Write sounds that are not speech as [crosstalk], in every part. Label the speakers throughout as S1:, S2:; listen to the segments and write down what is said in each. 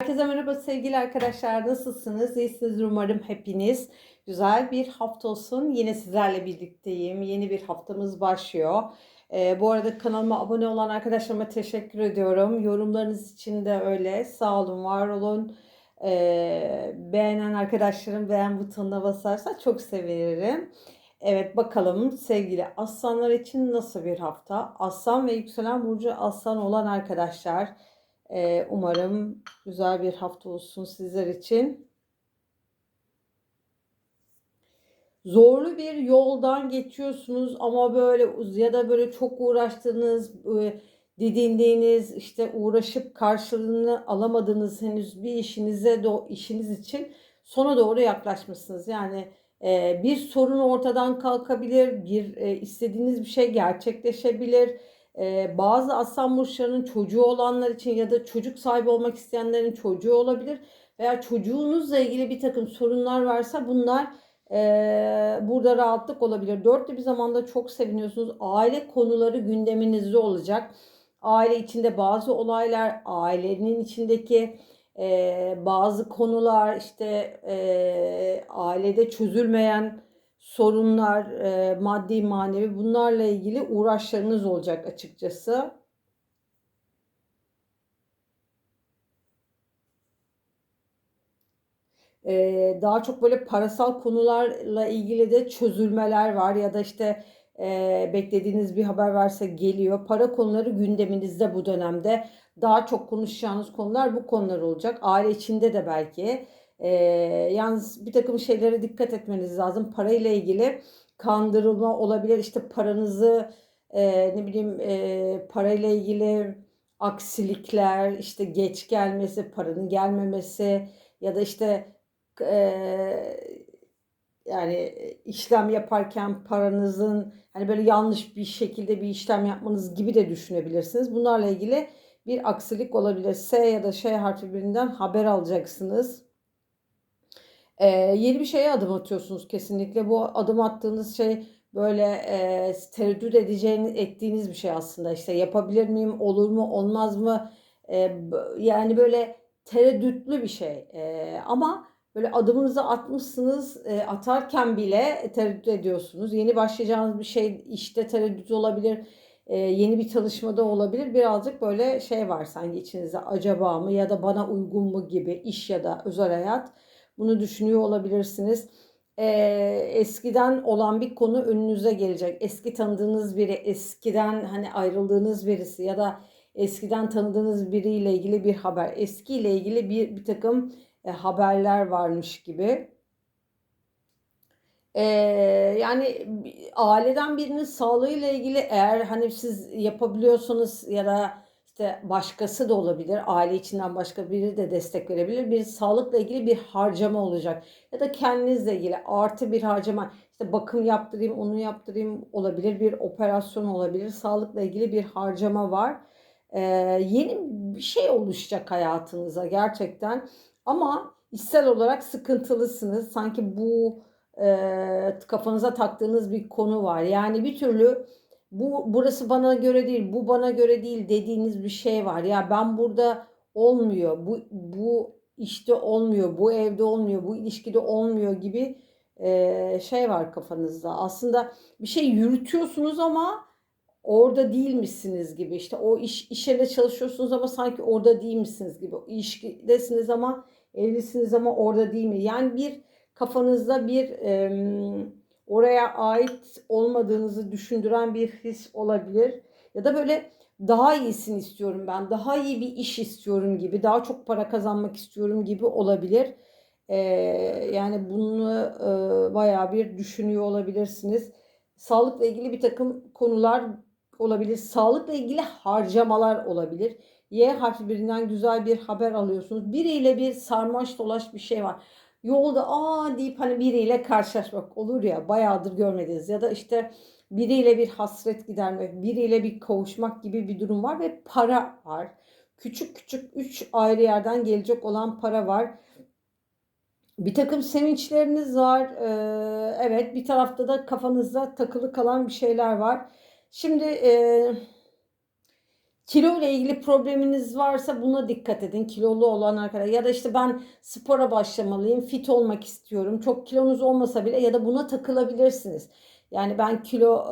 S1: Herkese merhaba sevgili arkadaşlar. Nasılsınız? İyisiniz umarım hepiniz. Güzel bir hafta olsun. Yine sizlerle birlikteyim. Yeni bir haftamız başlıyor. Ee, bu arada kanalıma abone olan arkadaşlarıma teşekkür ediyorum. Yorumlarınız için de öyle. Sağ olun, var olun. Ee, beğenen arkadaşlarım beğen butonuna basarsa çok sevinirim. Evet bakalım sevgili aslanlar için nasıl bir hafta? Aslan ve yükselen burcu aslan olan arkadaşlar. Ee, umarım güzel bir hafta olsun sizler için. Zorlu bir yoldan geçiyorsunuz ama böyle ya da böyle çok uğraştığınız, didindiğiniz, işte uğraşıp karşılığını alamadığınız henüz bir işinize de işiniz için sona doğru yaklaşmışsınız. Yani e, bir sorun ortadan kalkabilir, bir e, istediğiniz bir şey gerçekleşebilir. Bazı aslan burçlarının çocuğu olanlar için ya da çocuk sahibi olmak isteyenlerin çocuğu olabilir veya çocuğunuzla ilgili bir takım sorunlar varsa bunlar e, burada rahatlık olabilir. Dörtlü bir zamanda çok seviniyorsunuz. Aile konuları gündeminizde olacak. Aile içinde bazı olaylar, ailenin içindeki e, bazı konular, işte e, ailede çözülmeyen sorunlar, e, maddi manevi bunlarla ilgili uğraşlarınız olacak açıkçası. E, daha çok böyle parasal konularla ilgili de çözülmeler var ya da işte e, beklediğiniz bir haber varsa geliyor. Para konuları gündeminizde bu dönemde. Daha çok konuşacağınız konular bu konular olacak. Aile içinde de belki. E, yalnız bir takım şeylere dikkat etmeniz lazım. Parayla ilgili kandırılma olabilir. İşte paranızı e, ne bileyim e, parayla ilgili aksilikler, işte geç gelmesi, paranın gelmemesi ya da işte e, yani işlem yaparken paranızın hani böyle yanlış bir şekilde bir işlem yapmanız gibi de düşünebilirsiniz. Bunlarla ilgili bir aksilik olabilir. S ya da Ş harfi birinden haber alacaksınız. Ee, yeni bir şeye adım atıyorsunuz kesinlikle. Bu adım attığınız şey böyle e, tereddüt edeceğiniz, ettiğiniz bir şey aslında. İşte yapabilir miyim, olur mu, olmaz mı? E, yani böyle tereddütlü bir şey. E, ama böyle adımınızı atmışsınız, e, atarken bile tereddüt ediyorsunuz. Yeni başlayacağınız bir şey işte tereddüt olabilir. E, yeni bir çalışmada olabilir. Birazcık böyle şey var sanki içinizde acaba mı ya da bana uygun mu gibi iş ya da özel hayat. Bunu düşünüyor olabilirsiniz. Ee, eskiden olan bir konu önünüze gelecek. Eski tanıdığınız biri, eskiden hani ayrıldığınız birisi ya da eskiden tanıdığınız biriyle ilgili bir haber, eskiyle ilgili bir, bir takım e, haberler varmış gibi. Ee, yani aileden birinin sağlığıyla ilgili eğer hani siz yapabiliyorsanız ya da işte başkası da olabilir. Aile içinden başka biri de destek verebilir. Bir sağlıkla ilgili bir harcama olacak. Ya da kendinizle ilgili artı bir harcama. İşte bakım yaptırayım, onu yaptırayım olabilir. Bir operasyon olabilir. Sağlıkla ilgili bir harcama var. Ee, yeni bir şey oluşacak hayatınıza gerçekten. Ama içsel olarak sıkıntılısınız. Sanki bu e, kafanıza taktığınız bir konu var. Yani bir türlü bu burası bana göre değil, bu bana göre değil dediğiniz bir şey var. Ya ben burada olmuyor, bu bu işte olmuyor, bu evde olmuyor, bu ilişkide olmuyor gibi e, şey var kafanızda. Aslında bir şey yürütüyorsunuz ama orada değil misiniz gibi. İşte o iş iş çalışıyorsunuz ama sanki orada değil misiniz gibi. İlişkidesiniz ama evlisiniz ama orada değil mi? Yani bir kafanızda bir e, oraya ait olmadığınızı düşündüren bir his olabilir. Ya da böyle daha iyisini istiyorum ben, daha iyi bir iş istiyorum gibi, daha çok para kazanmak istiyorum gibi olabilir. Ee, yani bunu e, bayağı bir düşünüyor olabilirsiniz. Sağlıkla ilgili bir takım konular olabilir. Sağlıkla ilgili harcamalar olabilir. Y harfi birinden güzel bir haber alıyorsunuz. Biriyle bir sarmaş dolaş bir şey var yolda aa deyip hani biriyle karşılaşmak olur ya bayağıdır görmediniz ya da işte biriyle bir hasret gidermek, biriyle bir kavuşmak gibi bir durum var ve para var. Küçük küçük üç ayrı yerden gelecek olan para var. Bir takım sevinçleriniz var. Ee, evet bir tarafta da kafanızda takılı kalan bir şeyler var. Şimdi e, Kilo ile ilgili probleminiz varsa buna dikkat edin. Kilolu olan arkadaşlar ya da işte ben spora başlamalıyım, fit olmak istiyorum. Çok kilonuz olmasa bile ya da buna takılabilirsiniz. Yani ben kilo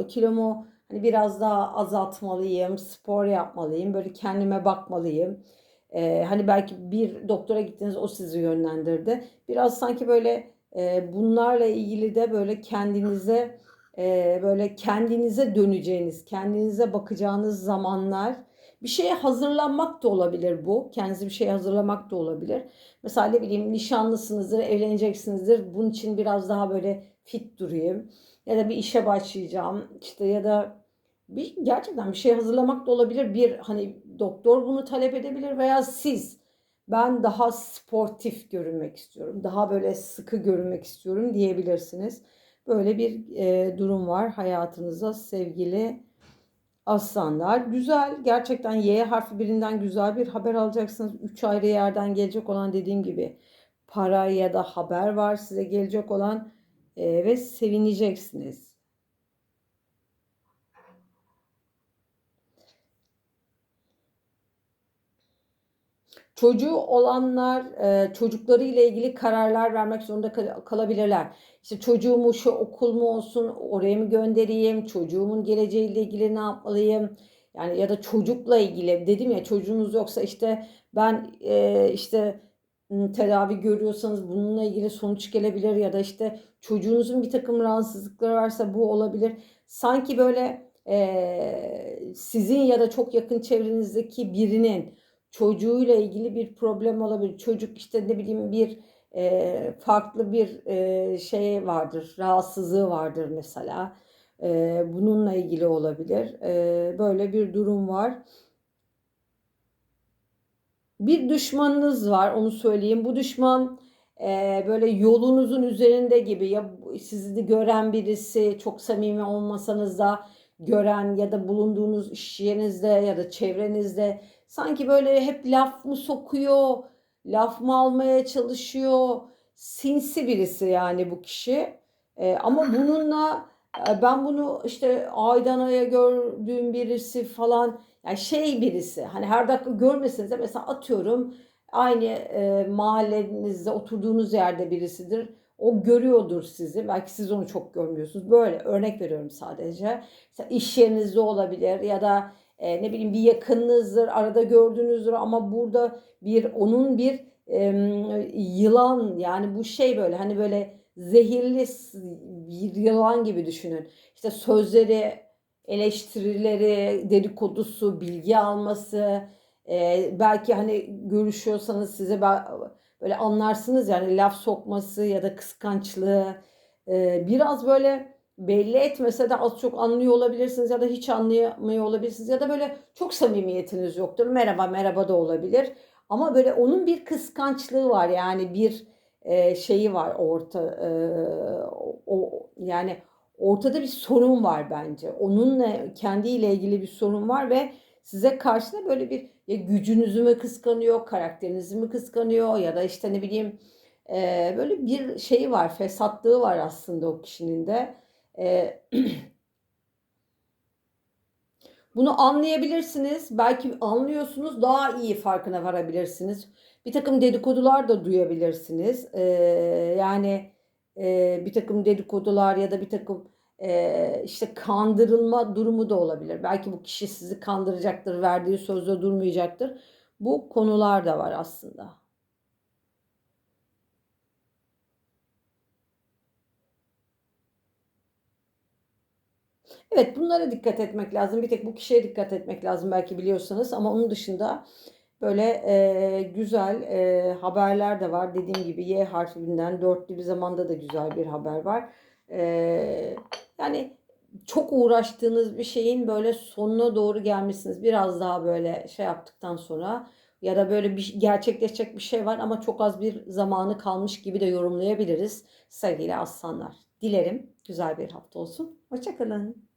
S1: e, kilomu hani biraz daha azaltmalıyım, spor yapmalıyım, böyle kendime bakmalıyım. E, hani belki bir doktora gittiniz o sizi yönlendirdi. Biraz sanki böyle e, bunlarla ilgili de böyle kendinize e, böyle kendinize döneceğiniz, kendinize bakacağınız zamanlar. Bir şeye hazırlanmak da olabilir bu. Kendinizi bir şeye hazırlamak da olabilir. Mesela ne bileyim nişanlısınızdır, evleneceksinizdir. Bunun için biraz daha böyle fit durayım. Ya da bir işe başlayacağım. İşte ya da bir gerçekten bir şey hazırlamak da olabilir. Bir hani doktor bunu talep edebilir veya siz ben daha sportif görünmek istiyorum. Daha böyle sıkı görünmek istiyorum diyebilirsiniz. Böyle bir e, durum var hayatınızda sevgili aslanlar. Güzel gerçekten Y harfi birinden güzel bir haber alacaksınız. Üç ayrı yerden gelecek olan dediğim gibi para ya da haber var size gelecek olan e, ve sevineceksiniz. Çocuğu olanlar e, çocukları ile ilgili kararlar vermek zorunda kal- kalabilirler. İşte çocuğumu şu okul mu olsun, oraya mı göndereyim, çocuğumun geleceğiyle ilgili ne yapmalıyım? Yani ya da çocukla ilgili dedim ya çocuğunuz yoksa işte ben e, işte tedavi görüyorsanız bununla ilgili sonuç gelebilir ya da işte çocuğunuzun bir takım rahatsızlıkları varsa bu olabilir. Sanki böyle e, sizin ya da çok yakın çevrenizdeki birinin çocuğuyla ilgili bir problem olabilir. Çocuk işte ne bileyim bir e, farklı bir e, şey vardır, rahatsızlığı vardır mesela. E, bununla ilgili olabilir. E, böyle bir durum var. Bir düşmanınız var, onu söyleyeyim. Bu düşman e, böyle yolunuzun üzerinde gibi ya sizi gören birisi, çok samimi olmasanız da gören ya da bulunduğunuz iş yerinizde ya da çevrenizde sanki böyle hep laf mı sokuyor, laf mı almaya çalışıyor. Sinsi birisi yani bu kişi. [laughs] E, ama bununla ben bunu işte aydan aya gördüğüm birisi falan yani şey birisi hani her dakika görmeseniz de mesela atıyorum aynı e, mahallenizde oturduğunuz yerde birisidir. O görüyordur sizi. Belki siz onu çok görmüyorsunuz. Böyle örnek veriyorum sadece. Mesela iş yerinizde olabilir ya da e, ne bileyim bir yakınınızdır, arada gördüğünüzdür ama burada bir onun bir e, yılan yani bu şey böyle hani böyle zehirli bir yılan gibi düşünün. İşte sözleri, eleştirileri, dedikodusu, bilgi alması, e, belki hani görüşüyorsanız size böyle anlarsınız yani laf sokması ya da kıskançlığı e, biraz böyle belli etmese de az çok anlıyor olabilirsiniz ya da hiç anlayamıyor olabilirsiniz ya da böyle çok samimiyetiniz yoktur. Merhaba merhaba da olabilir. Ama böyle onun bir kıskançlığı var yani bir e, şeyi var orta e, o yani ortada bir sorun var bence. Onunla kendiyle ilgili bir sorun var ve size karşı da böyle bir ya gücünüzü mü kıskanıyor, karakterinizi mi kıskanıyor ya da işte ne bileyim e, böyle bir şeyi var, fesatlığı var aslında o kişinin de. E, [clears throat] bunu anlayabilirsiniz. Belki anlıyorsunuz daha iyi farkına varabilirsiniz. Bir takım dedikodular da duyabilirsiniz. E, yani e, bir takım dedikodular ya da bir takım e, işte kandırılma durumu da olabilir. Belki bu kişi sizi kandıracaktır, verdiği sözde durmayacaktır. Bu konular da var aslında. Evet bunlara dikkat etmek lazım. Bir tek bu kişiye dikkat etmek lazım belki biliyorsanız ama onun dışında böyle e, güzel e, haberler de var. Dediğim gibi Y harfinden dörtlü bir zamanda da güzel bir haber var. E, yani çok uğraştığınız bir şeyin böyle sonuna doğru gelmişsiniz. Biraz daha böyle şey yaptıktan sonra ya da böyle bir gerçekleşecek bir şey var ama çok az bir zamanı kalmış gibi de yorumlayabiliriz sevgili aslanlar. Dilerim güzel bir hafta olsun. Hoşçakalın.